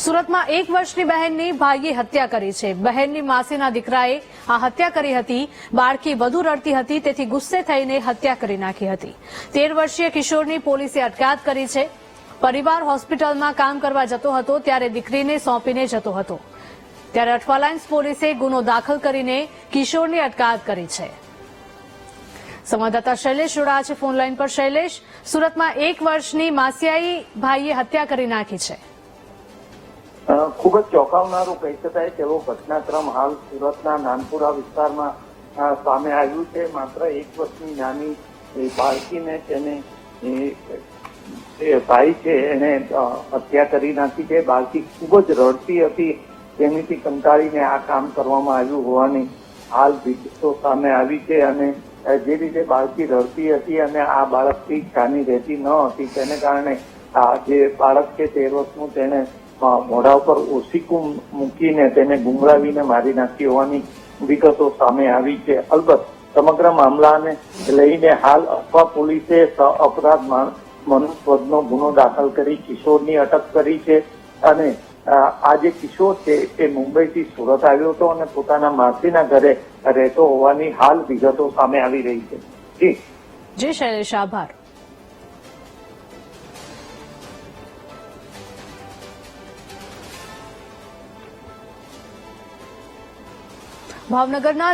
સુરતમાં એક વર્ષની બહેનની ભાઈએ હત્યા કરી છે. બહેનની માસીના દીકરાએ આ હત્યા કરી હતી. બાળકી વધુ રડતી હતી, તેથી ગુસ્સે થઈને હત્યા કરી નાખી હતી. તેર વર્ષીય કિશોરની પોલીસે અટકાયત કરી છે. પરિવાર હોસ્પિટલમાં કામ કરવા જતો હતો, ત્યારે દીકરીને સોંપીને જતો હતો. ત્યારે અઠવાલાઇન્સ પોલીસે ગુનો દાખલ કરીને કિશોરની અટકાયત કરી છે. સંવાદદાતા શૈલેષ જોડાયા છે. ફોનલાઈન પર શૈલેષ, સુરતમાં એક વર્ષની માસિયાઈ ભાઈએ હત્યા કરી નાખી છે. ખૂબ જ ચોંકાવનારું કહી શકાય તેવો ઘટનાક્રમ હાલ સુરતના નાનપુરા વિસ્તારમાં સામે આવ્યું છે. માત્ર એક વર્ષની નાની બાળકીને તેને ભાઈ છે, એને હત્યા કરી નાખી છે. બાળકી ખૂબ જ રડતી હતી. તેનીથી કંટાળીને આ કામ કરવામાં આવ્યું હોવાની હાલ વિગતો સામે આવી છે અને જે રીતે બાળકી રડતી હતી અને આ બાળકથી છાની રહેતી ન હતી, તેને કારણે આ જે બાળક છે તેર વર્ષનું તેને મોઢા ઉપર ઓશીકું મૂકીને તેને ગુમરાવીને મારી નાખી હોવાની વિગતો સામે આવી છે. અલબત્ત, સમગ્ર મામલાને લઈને હાલ અફવા પોલીસે અપરાધ મનુષ્યનો ગુનો દાખલ કરી કિશોરની અટક કરી છે અને આ જે કિશોર છે એ મુંબઈથી સુરત આવ્યો હતો અને પોતાના માસીના ઘરે રહેતો હોવાની હાલ વિગતો સામે આવી રહી છે. જી. જી શૈલેષ, આભાર. ભાવનગરના